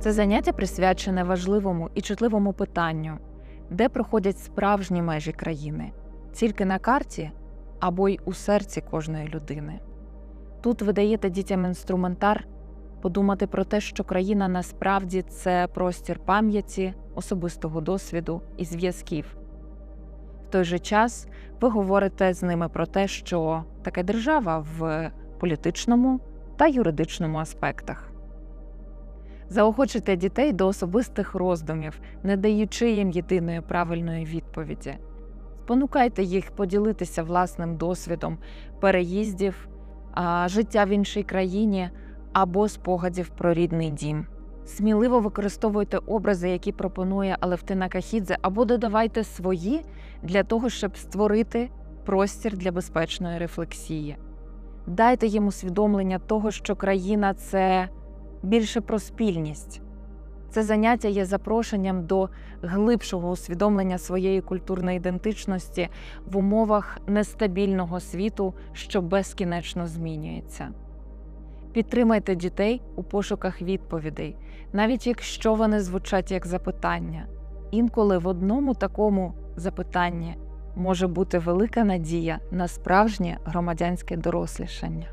Це заняття присвячене важливому і чутливому питанню, де проходять справжні межі країни, тільки на карті або й у серці кожної людини. Тут ви даєте дітям інструментар подумати про те, що країна насправді це простір пам'яті, особистого досвіду і зв'язків. В той же час ви говорите з ними про те, що таке держава в політичному та юридичному аспектах. Заохочуйте дітей до особистих роздумів, не даючи їм єдиної правильної відповіді. Спонукайте їх поділитися власним досвідом переїздів, життя в іншій країні або спогадів про рідний дім. Сміливо використовуйте образи, які пропонує Алевтина Кахідзе, або додавайте свої для того, щоб створити простір для безпечної рефлексії. Дайте їм усвідомлення того, що країна це більше про спільність. Це заняття є запрошенням до глибшого усвідомлення своєї культурної ідентичності в умовах нестабільного світу, що безкінечно змінюється. Підтримайте дітей у пошуках відповідей, навіть якщо вони звучать як запитання. Інколи в одному такому запитанні може бути велика надія на справжнє громадянське дорослішання.